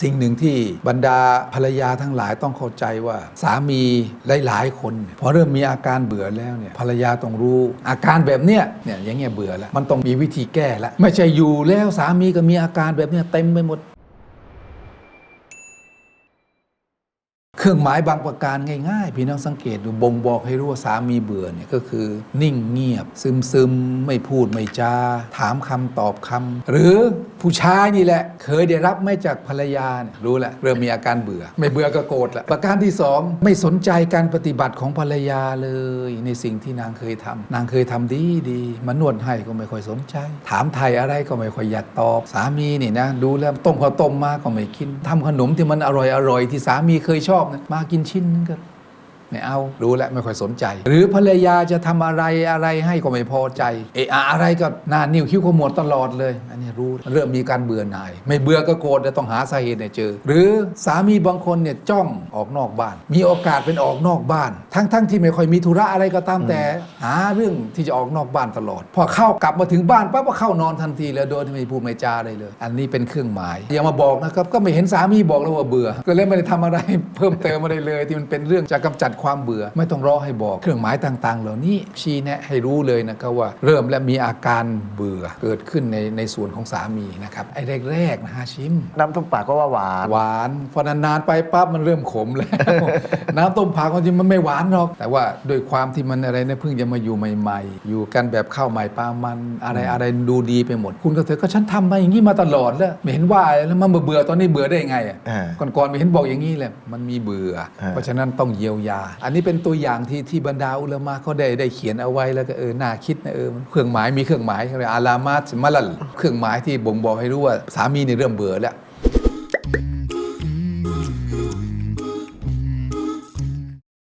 สิ่งหนึ่งที่บรรดาภรรยาทั้งหลายต้องเข้าใจว่า สามีหลายๆคนเนี่ยพอเริ่มมีอาการเบื่อแล้วเนี่ยภรรยาต้องรู้ อาการแบบเนี้ยเนี่ยอย่างเงี้ยเบื่อแล้วมันต้องมีวิธีแก้แล้วไม่ใช่อยู่แล้วสามีก็มีอาการแบบเนี้ยเต็มไปหมด เครื่องหมายบางประการง่ายๆ พี่น้องสังเกตดูบ่งบอกให้รู้ว่าสามีเบื่อเนี่ยก็คือ นิ่งเงียบ ซึมซึมๆไม่พูดไม่จาถามคำตอบคำหรือ ผู้ชายนี่แหละ เคยได้รับไม่จากภรรยาเนี่ยรู้แหละเริ่มมีอาการเบื่อ ไม่เบื่อก็โกรธละประการที่สองไม่สนใจการปฏิบัติของภรรยาเลย ในสิ่งที่นางเคยทำนางเคยทำดีดีๆมานวดให้ก็ไม่ค่อยสนใจ ถามไทยอะไรก็ไม่ค่อยอยากตอบ สามีนี่นะดูแล้วต้มข้าวต้มมาก็ไม่กินทำขนมที่มันอร่อยอร่อยๆที่สามีเคยชอบนะมากินชิ้นนึงก็ ไม่เอารู้แล้วไม่ค่อยสนใจ หรือภรรยาจะทำอะไรอะไรให้ก็ไม่พอใจเอะอะอะไรก็หน้านิ้วคิ้วขมวดตลอดเลย อันนี้รู้เริ่มมีการเบื่อหน่าย ไม่เบื่อก็โกรธแต่ต้องหาสาเหตุให้เจอ หรือสามีบางคนเนี่ยจ้องออกนอกบ้าน มีโอกาสเป็นออกนอกบ้าน ทั้งทั้งที่ไม่ค่อยมีธุระอะไรก็ตามแต่ หาเรื่องที่จะออกนอกบ้านตลอด พอเข้ากลับมาถึงบ้านปั๊บก็เข้านอนทันทีเลยโดยที่ไม่พูดไม่จาอะไรเลย อันนี้เป็นเครื่องหมายอย่ามาบอกนะครับก็ไม่เห็นสามีบอกแล้วว่าเบื่อ ก็เลยไม่ได้ทำอะไรเพิ่มเติมอะไรเลย ที่มันเป็นเรื่องจะกำจัดความเบื่อ ไม่ต้องรอให้บอก เครื่องหมายต่าง ๆ เหล่านี้ชี้แนะให้รู้เลยนะครับว่า เริ่มและมีอาการเบื่อเกิดขึ้นในในส่วนของสามีนะครับไอ้แรกๆนะฮะชิม น้ำต้มปลาก็ว่าหวาน หวานพอนานๆไปปั๊บมันเริ่มขมแล้ว น้ำต้มผักความจริงมันไม่หวานหรอก แต่ว่าด้วยความที่มันอะไรนะเพิ่งจะมาอยู่ใหม่ ๆ อยู่กันแบบข้าวใหม่ปลามันอะไรอะไรดูดีไปหมด คุณก็เถอะก็ฉันทำมาอย่างนี้มาตลอดแล้วไม่เห็นว่าอะไรแล้วมันมาเบื่อตอนนี้เบื่อได้ไงอะอ่าก่อนๆไม่เห็นบอกอย่างนี้เลยมันมีเบื่ออ่าเพราะฉะนั้นต้องเยียวยาอันนี้เป็นตัวอย่างที่ที่บรรดาอุลามะเขาได้ได้เขียนเอาไว้แล้วก็เออน่าคิดนะเออมันเครื่องหมายมีเครื่องหมายอะไรอาลามาตมาลัลเครื่องหมายที่บ่งบอกให้รู้ว่าสามีในเริ่มเบื่อแล้ว